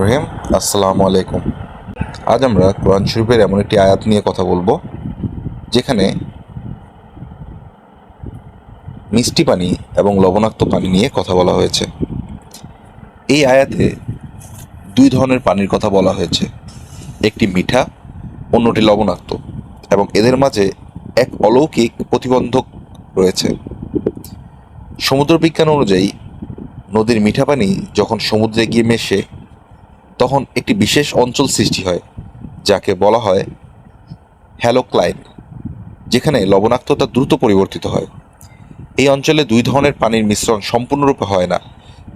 রহিম আসসালামু আলাইকুম। আজ আমরা কোরআন শরীফের এমন একটি আয়াত নিয়ে কথা বলব, যেখানে মিষ্টি পানি এবং লবণাক্ত পানি নিয়ে কথা বলা হয়েছে। এই আয়াতে দুই ধরনের পানির কথা বলা হয়েছে, একটি মিঠা, অন্যটি লবণাক্ত, এবং এদের মাঝে এক অলৌকিক প্রতিবন্ধক রয়েছে। সমুদ্র বিজ্ঞান অনুযায়ী নদীর মিঠা পানি যখন সমুদ্রে গিয়ে মেশে, তখন একটি বিশেষ অঞ্চল সৃষ্টি হয়, যাকে বলা হয় হ্যালোক্লাইন, যেখানে লবণাক্ততা দ্রুত পরিবর্তিত হয়। এই অঞ্চলে দুই ধরনের পানির মিশ্রণ সম্পূর্ণরূপে হয় না,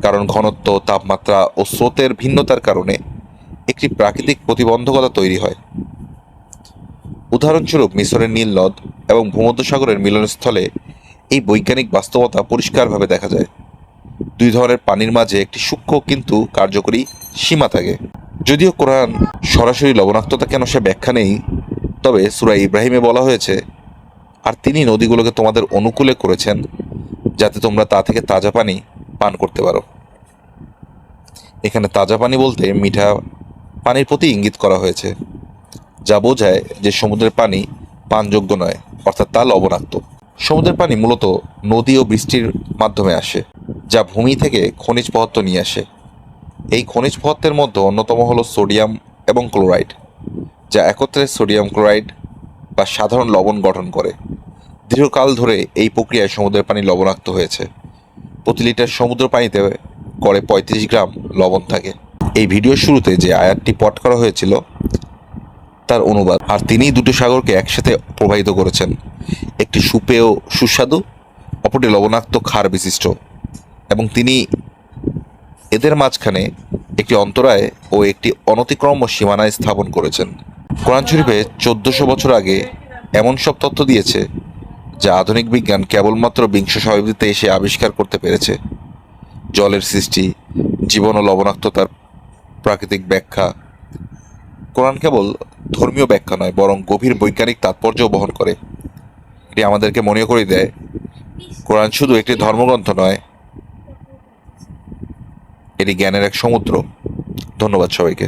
কারণ ঘনত্ব, তাপমাত্রা ও স্রোতের ভিন্নতার কারণে একটি প্রাকৃতিক প্রতিবন্ধকতা তৈরি হয়। উদাহরণস্বরূপ মিশরের নীল নদ এবং ভূমধ্যসাগরের মিলনস্থলে এই বৈজ্ঞানিক বাস্তবতা পরিষ্কারভাবে দেখা যায়। দুই ধরনের পানির মাঝে একটি সূক্ষ্ম কিন্তু কার্যকরী সীমা থাকে। যদিও কোরআন সরাসরি লবণাক্ততা কেন সে ব্যাখ্যা নেই, তবে সুরা ইব্রাহিমে বলা হয়েছে, আর তিনি নদীগুলোকে তোমাদের অনুকূলে করেছেন, যাতে তোমরা তা থেকে তাজা পানি পান করতে পারো। এখানে তাজা পানি বলতে মিঠা পানির প্রতি ইঙ্গিত করা হয়েছে, যা বোঝায় যে সমুদ্রের পানি পানযোগ্য নয়, অর্থাৎ তা লবণাক্ত। সমুদ্রের পানি মূলত নদী ও বৃষ্টির মাধ্যমে আসে, যা ভূমি থেকে খনিজ পদার্থ নিয়ে আসে। এই খনিজ পদার্থের মধ্যে অন্যতম হলো সোডিয়াম এবং ক্লোরাইড, যা একত্রে সোডিয়াম ক্লোরাইড বা সাধারণ লবণ গঠন করে। দীর্ঘকাল ধরে এই প্রক্রিয়ায় সমুদ্রের পানি লবণাক্ত হয়েছে। প্রতি লিটার সমুদ্র পানিতে গড়ে পঁয়ত্রিশ গ্রাম লবণ থাকে। এই ভিডিওর শুরুতে যে আয়াতটি পট করা হয়েছিল, তার অনুবাদ। আর তিনিই দুটো সাগরকে একসাথে প্রবাহিত করেছেন। একটি সুপেয়, সুস্বাদু, অপরটি লবণাক্ত ক্ষার বিশিষ্ট এবং তিনি এদের মাঝখানে একটি অন্তরায় ও একটি অনতিক্রম্য সীমানায় স্থাপন করেছেন। কোরআন শরীফে চোদ্দশো বছর আগে এমন সব তথ্য দিয়েছে যা আধুনিক বিজ্ঞান কেবলমাত্র বিংশ শতাব্দীতে এসে আবিষ্কার করতে পেরেছে। জলের সৃষ্টি, জীবন ও লবণাক্ততার প্রাকৃতিক ব্যাখ্যা। কোরআন কেবল ধর্মীয় ব্যাখ্যা নয়, বরং গভীর বৈজ্ঞানিক তাৎপর্য বহন করে। এটি আমাদেরকে মনে করে দেয়। কোরআন শুধু একটি ধর্মগ্রন্থ নয়, এটি জ্ঞানের এক সমুদ্র। ধন্যবাদ সবাইকে।